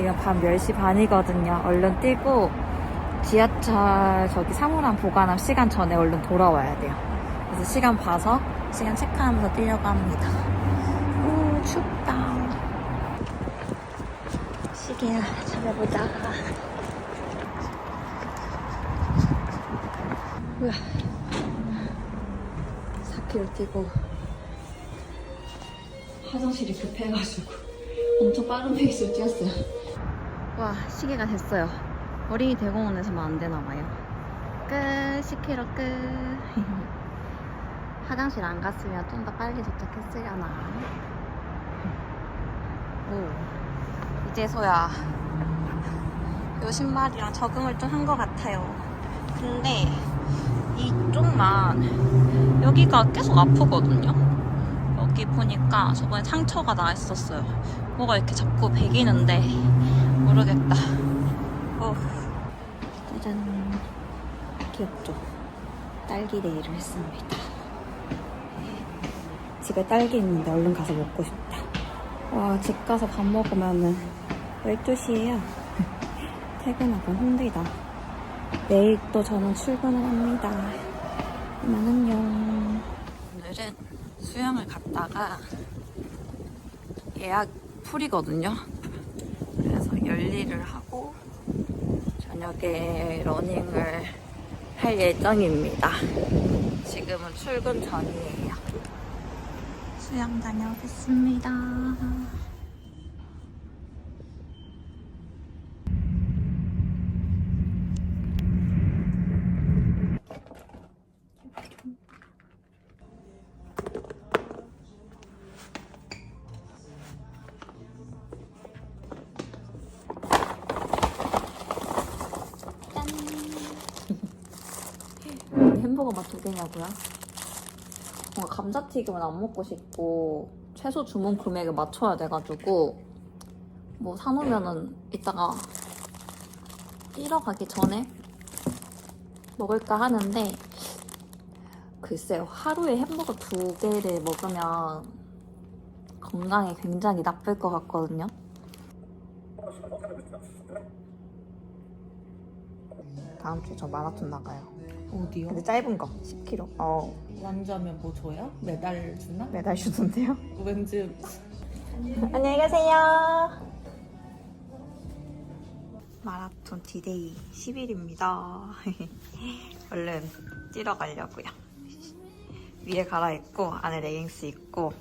지금 밤 10시 반이거든요. 얼른 뛰고 지하철 저기 사물함 보관함 시간 전에 얼른 돌아와야 돼요. 그래서 시간 봐서 시간 체크하면서 뛰려고 합니다. 오, 춥다. 시계를 찾아보자. 우와. 4km 뛰고 화장실이 급해가지고 엄청 빠른 페이스로 뛰었어요. 와, 시계가 됐어요. 어린이 대공원에서만 안 되나봐요. 끝, 10km 끝. 화장실 안 갔으면 좀 더 빨리 도착했으려나. 오, 이제서야 요 신발이랑 적응을 좀 한 것 같아요. 근데 이쪽만 여기가 계속 아프거든요. 여기 보니까 저번에 상처가 나 있었어요. 뭐가 이렇게 자꾸 베기는데 모르겠다. 어. 짜잔. 귀엽죠? 딸기 데이를 했습니다. 집에 딸기 있는데 얼른 가서 먹고 싶다. 와, 집 가서 밥 먹으면은 12시에요. 퇴근하기 힘들다. 내일 또 저는 출근을 합니다. 이만 안녕. 오늘은 수영을 갔다가 예약 풀이거든요. 열일을 하고 저녁에 러닝을 할 예정입니다. 지금은 출근 전이에요. 수영 다녀오겠습니다. 햄버거 맛 두 개냐고요? 뭔가 감자튀김은 안 먹고 싶고 최소 주문 금액에 맞춰야 돼가지고 뭐 사놓으면은 이따가 뛰러 가기 전에 먹을까 하는데 글쎄요 하루에 햄버거 두 개를 먹으면 건강에 굉장히 나쁠 것 같거든요 다음 주에 저 마라톤 나가요 어디요? 근데 짧은 거 10km 어 완주하면 뭐 줘요? 메달 주나? 매달 주던데요? 왠지 안녕히 가세요. 마라톤 디데이 10일입니다. 얼른 뛰러 가려고요. 위에 갈아입고 안에 레깅스 입고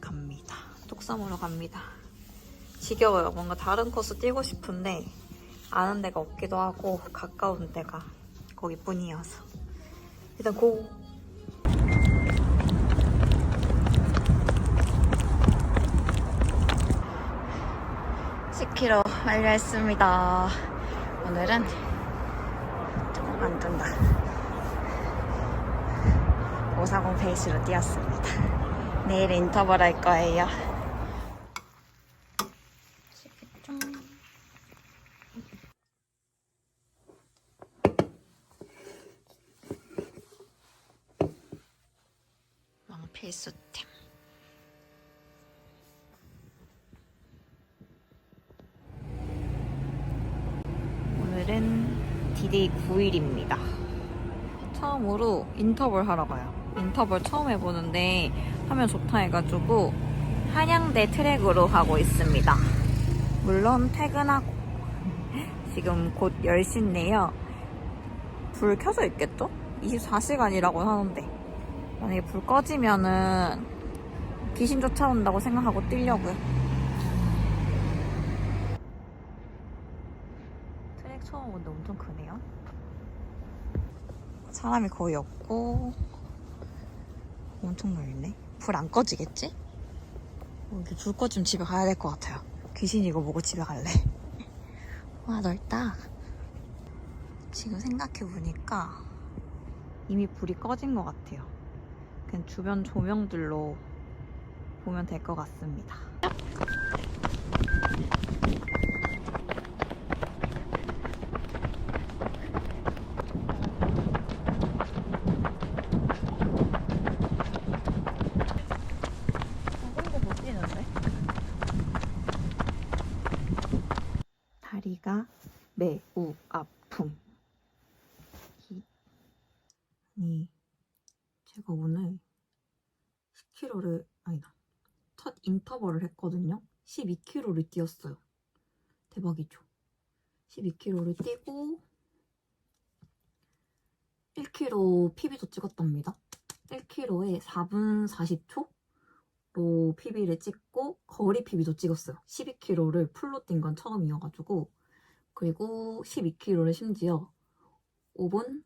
갑니다. 뚝섬으로 갑니다. 지겨워요. 뭔가 다른 코스 뛰고 싶은데 아는 데가 없기도 하고 가까운 데가 거기뿐이어서 일단 고! 10km 완료했습니다. 오늘은 조금 안 뜬다. 540 페이스로 뛰었습니다. 내일 인터벌 할 거예요. 필수템 오늘은 디데이 9일입니다. 처음으로 인터벌 하러 가요. 인터벌 처음 해보는데 하면 좋다 해가지고 한양대 트랙으로 가고 있습니다. 물론 퇴근하고 지금 곧 10시인데요. 불 켜져 있겠죠? 24시간이라고 하는데 만약에 불 꺼지면은 귀신 쫓아온다고 생각하고 뛰려고요. 트랙 처음 오는데 엄청 크네요. 사람이 거의 없고 엄청 넓네. 불 안 꺼지겠지? 어, 이렇게 불 꺼지면 집에 가야 될 것 같아요. 귀신 이거 보고 집에 갈래. 와 넓다. 지금 생각해보니까 이미 불이 꺼진 것 같아요. 그냥 주변 조명들로 보면 될 것 같습니다. 오늘 10km를 아니다. 첫 인터벌을 했거든요. 12km를 뛰었어요. 대박이죠. 12km를 뛰고 1km PB도 찍었답니다. 1km에 4분 40초로 PB를 찍고 거리 PB도 찍었어요. 12km를 풀로 뛴 건 처음이어가지고 그리고 12km를 심지어 5분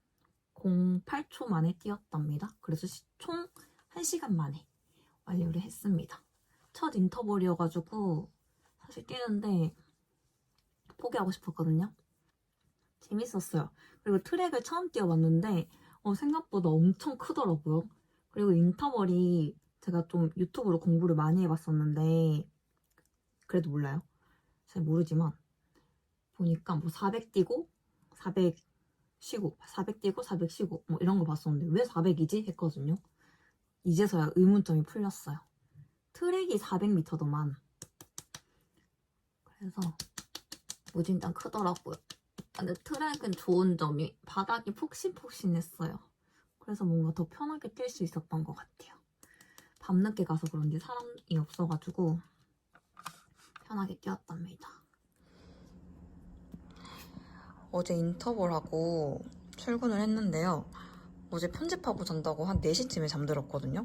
08초 만에 뛰었답니다. 그래서 시- 총 1시간 만에 완료를 했습니다. 첫 인터벌이어가지고 사실 뛰는데 포기하고 싶었거든요. 재밌었어요. 그리고 트랙을 처음 뛰어봤는데 어, 생각보다 엄청 크더라고요. 그리고 인터벌이 제가 좀 유튜브로 공부를 많이 해봤었는데 그래도 몰라요. 잘 모르지만 보니까 뭐 400 뛰고 400 쉬고 400 뛰고 400 쉬고 뭐 이런 거 봤었는데 왜 400이지 했거든요. 이제서야 의문점이 풀렸어요. 트랙이 400m더만. 그래서 무진장 크더라고요. 근데 트랙은 좋은 점이 바닥이 폭신폭신했어요. 그래서 뭔가 더 편하게 뛸 수 있었던 것 같아요. 밤늦게 가서 그런지 사람이 없어가지고 편하게 뛰었답니다. 어제 인터벌하고 출근을 했는데요. 어제 편집하고 잔다고 한 4시쯤에 잠들었거든요.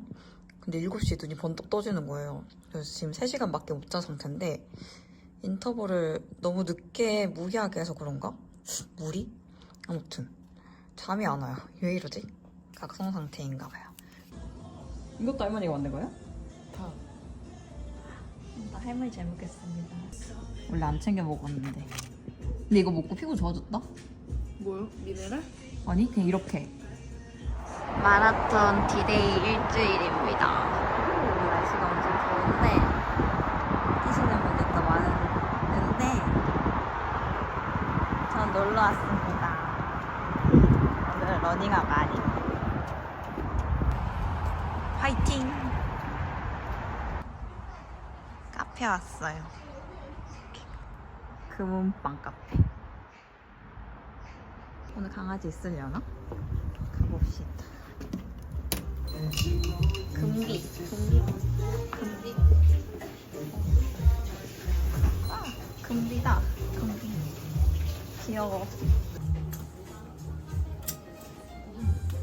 근데 7시에 눈이 번쩍 떠지는 거예요. 그래서 지금 3시간밖에 못 잔 상태인데 인터벌을 너무 늦게 무리하게 해서 그런가? 무리? 아무튼 잠이 안 와요. 왜 이러지? 각성 상태인가 봐요. 이것도 할머니가 만든 거예요? 다. 나 할머니 잘 먹겠습니다. 원래 안 챙겨 먹었는데. 근데 이거 먹고 피부 좋아졌다? 뭐요? 미네랄? 아니 그냥 이렇게. 마라톤 디데이 일주일입니다. 날씨가 엄청 좋은데 뛰시는 분들도 많은데 전 놀러 왔습니다. 오늘 러닝하고 아니 화이팅! 카페 왔어요. 금은방 카페. 오늘 강아지 있으려나? 가봅시다. 금비, 금비, 금비. 아, 금비다, 금비. 귀여워.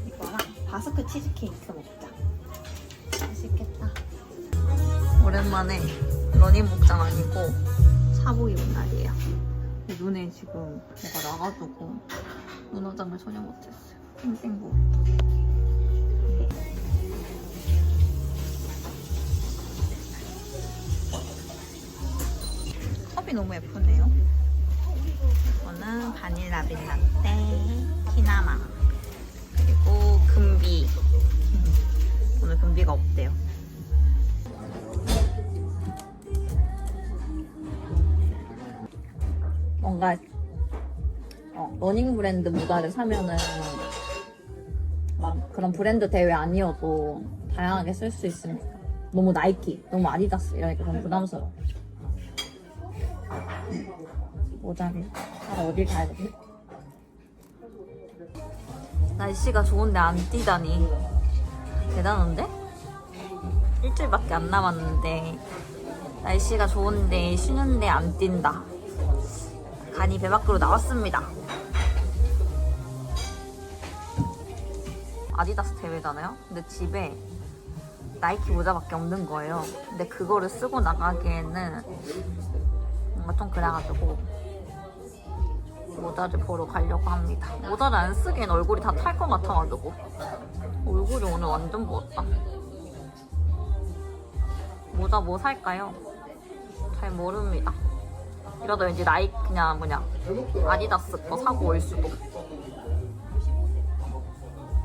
이거랑 바스크 치즈케이크 먹자. 맛있겠다. 오랜만에 러닝 복장 아니고 사복 입은 날이에요. 눈에 지금 뭐가 나가지고 눈 화장을 전혀 못했어요. 땡땡부. 컵이 너무 예쁘네요. 이거는 바닐라 빈라떼, 키나마, 그리고 금비. 오늘 금비가 없대요. 뭔가 어, 러닝 브랜드 모자를 사면은 막 그런 브랜드 대회 아니어도 다양하게 쓸 수 있으니까 너무 나이키, 너무 아디다스 이러니까 좀 부담스러워. 모자를 사러 어딜 가야 되지? 날씨가 좋은데 안 뛰다니 대단한데? 일주일밖에 안 남았는데 날씨가 좋은데 쉬는데 안 뛴다. 간이 배 밖으로 나왔습니다. 아디다스 대회잖아요. 근데 집에 나이키 모자밖에 없는 거예요. 근데 그거를 쓰고 나가기에는 뭔가 좀 그래가지고 모자를 보러 가려고 합니다. 모자를 안 쓰기엔 얼굴이 다 탈 것 같아가지고 얼굴이 오늘 완전 부었다. 모자 뭐 살까요? 잘 모릅니다. 이러다 왠지 나이 그냥 뭐냐 아디다스 거 사고 올 수도.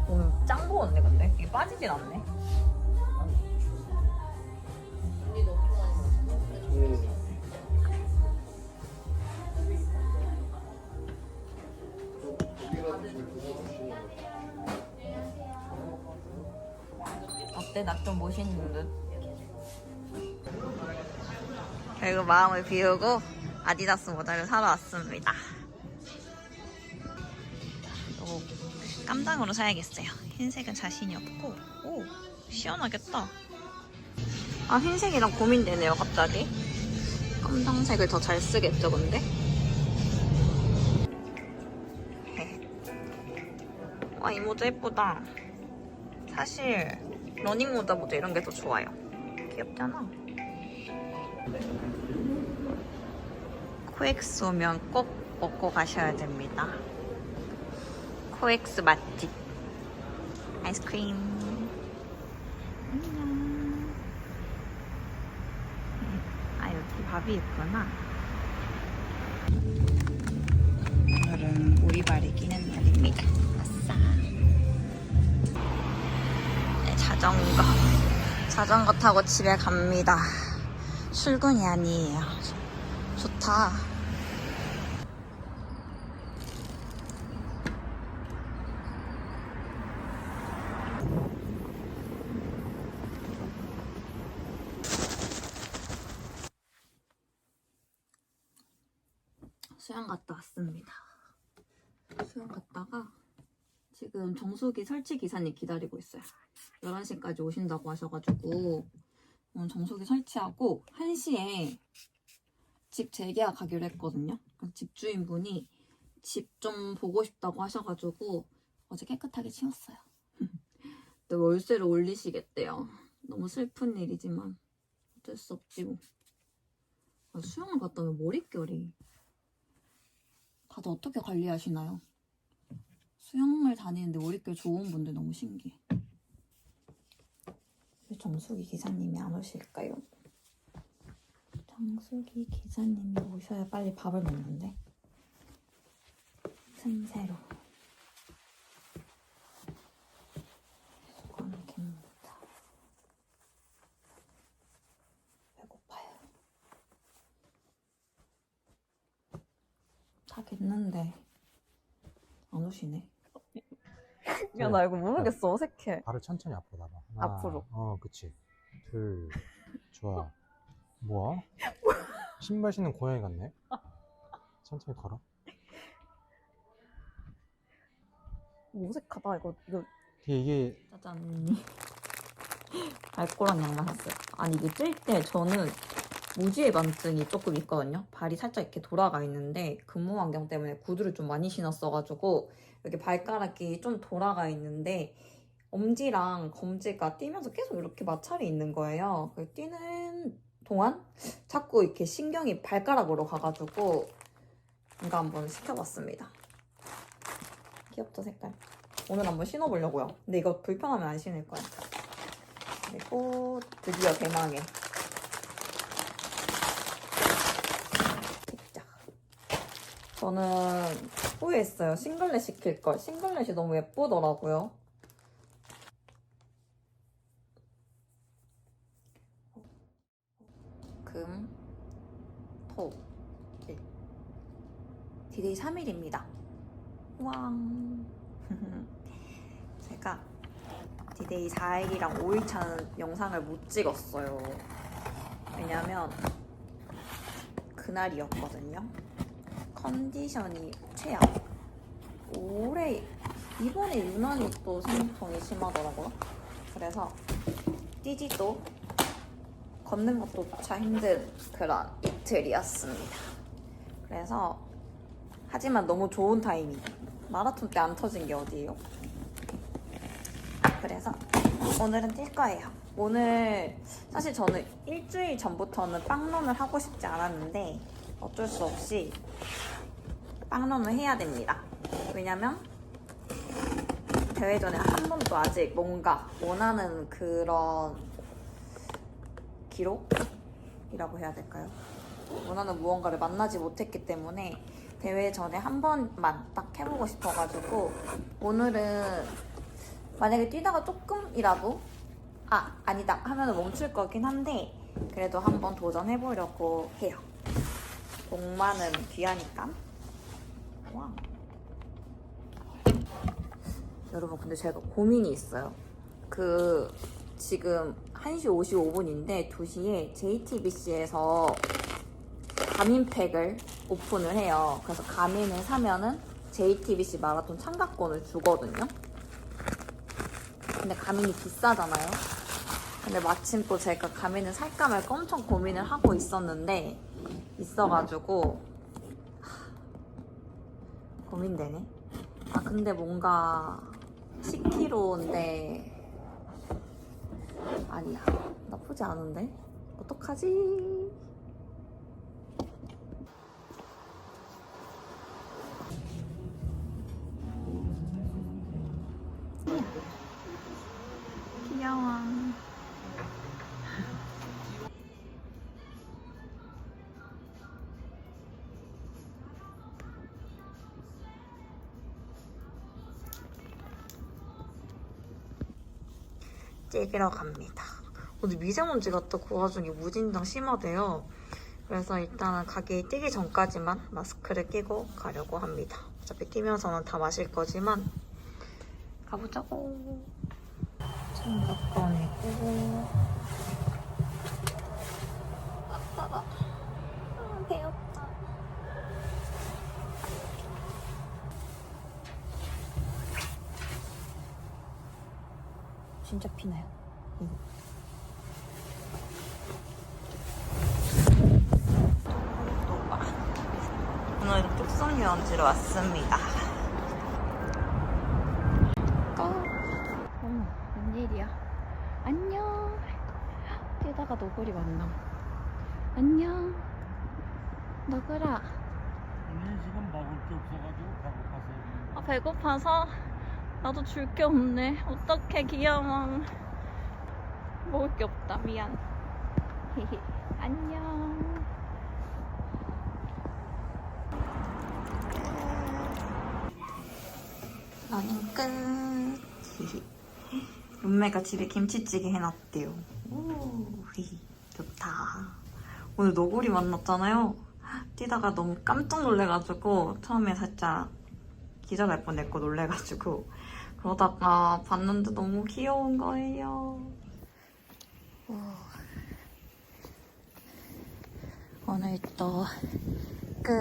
오늘 짱 부었네 근데 이게 빠지진 않네. 어때? 나 좀 멋있는 듯? 결국 마음을 비우고 아디다스 모자를 사러 왔습니다. 이거 깜장으로 사야겠어요. 흰색은 자신이 없고 오 오, 시원하겠다. 아, 흰색이랑 고민되네요, 갑자기. 검정색을 더 잘 쓰겠죠, 근데? 와, 이 모자 예쁘다. 사실, 러닝 모자보다 이런 게 더 좋아요. 귀엽잖아. 코엑스 오면 꼭 먹고 가셔야 됩니다. 코엑스 맛집. 아이스크림. 안녕. 아, 여기 밥이 있구나. 오늘은 오리발이 끼는 날입니다. 자전거. 자전거 타고 집에 갑니다. 출근이 아니에요. 좋다. 수영 갔다 왔습니다. 수영 갔다가 지금 정수기 설치 기사님 기다리고 있어요. 11시까지 오신다고 하셔가지고 오늘 정수기 설치하고 1시에 집 재계약 가기로 했거든요. 집주인분이 집 좀 보고 싶다고 하셔가지고 어제 깨끗하게 치웠어요. 근데 월세를 올리시겠대요. 너무 슬픈 일이지만 어쩔 수 없지 뭐. 아, 수영을 갔다 오면 머릿결이 다들 어떻게 관리하시나요? 수영을 다니는데 머릿결 좋은 분들 너무 신기해. 왜 정수기 기사님이 안 오실까요? 정수기 기사님이 오셔야 빨리 밥을 먹는데. 틈새로. 배고파요. 다 됐는데 안 오시네. 야 나 이거 모르겠어 어색해. 발을 천천히 앞으로 나봐. 하나, 앞으로. 어, 그치. 둘, 좋아. 뭐야? 신발 신는 고양이 같네. 천천히 걸어. 어색하다 이거 이거 이게, 이게 짜잔. 알코올한 양말 샀어요. 아니 이게 찔 때 저는 무지해반증이 조금 있거든요. 발이 살짝 이렇게 돌아가 있는데 근무 환경 때문에 구두를 좀 많이 신었어가지고 여기 발가락이 좀 돌아가 있는데 엄지랑 검지가 뛰면서 계속 이렇게 마찰이 있는 거예요. 그 뛰는 동안 자꾸 이렇게 신경이 발가락으로 가가지고 이거 한번 시켜봤습니다. 귀엽죠 색깔? 오늘 한번 신어보려고요. 근데 이거 불편하면 안 신을 거야. 그리고 드디어 대망의 저는 후회했어요. 싱글렛 시킬 걸. 싱글렛이 너무 예쁘더라고요. 금, 토, 일. 디데이 3일입니다. 왕. 제가 디데이 4일이랑 5일 차는 영상을 못 찍었어요. 왜냐면 그날이었거든요. 컨디션이 최악. 올해 이번에 유난히 또 생통이 심하더라고요. 그래서 뛰지도 걷는 것조차 힘든 그런 이틀이었습니다. 그래서 하지만 너무 좋은 타이밍. 마라톤 때 안 터진 게 어디예요? 그래서 오늘은 뛸 거예요. 오늘 사실 저는 일주일 전부터는 빵런을 하고 싶지 않았는데 어쩔 수 없이 빵런을 해야 됩니다. 왜냐면 대회 전에 한 번도 아직 뭔가 원하는 그런 기록이라고 해야 될까요? 원하는 무언가를 만나지 못했기 때문에 대회 전에 한 번만 딱 해보고 싶어가지고 오늘은 만약에 뛰다가 조금이라도 아 아니다 하면 멈출 거긴 한데 그래도 한번 도전해보려고 해요. 공만은 귀하니까. 와. 여러분 근데 제가 고민이 있어요. 그 지금 1시 55분인데 2시에 JTBC에서 가민팩을 오픈을 해요. 그래서 가민을 사면은 JTBC 마라톤 참가권을 주거든요. 근데 가면이 비싸잖아요. 근데 마침 또 제가 가면을 살까 말까 엄청 고민을 하고 있었는데 있어가지고 하, 고민되네. 아 근데 뭔가 10kg인데 아니야 나쁘지 않은데 어떡하지? 찍으러 갑니다. 오늘 미세먼지가 또 그 와중에 무진장 심하대요. 그래서 일단은 가게에 뛰기 전까지만 마스크를 끼고 가려고 합니다. 어차피 뛰면서는 다 마실 거지만 가보자고. 장갑 꺼내고. 아빠가 아, 배웠다. 진짜 피나요? 이거. 오늘도 뚝섬 유원지로 왔습니다. 고! 어머, 웬일이야. 안녕. 뛰다가 너구리 만나. 안녕. 너구라. 오늘 지금 먹을 게 없어가지고 배고파서 아, 배고파서 나도 줄 게 없네. 어떡해, 귀여워. 먹을 게 없다. 미안. 히히. 안녕. 러닝 끝. 룸메가 집에 김치찌개 해놨대요. 오, 히, 좋다. 오늘 너구리 만났잖아요. 뛰다가 너무 깜짝 놀래가지고 처음에 살짝 기절할 뻔했고 놀래가지고 그러다가 봤는데 너무 귀여운 거예요. 오늘 또 끝.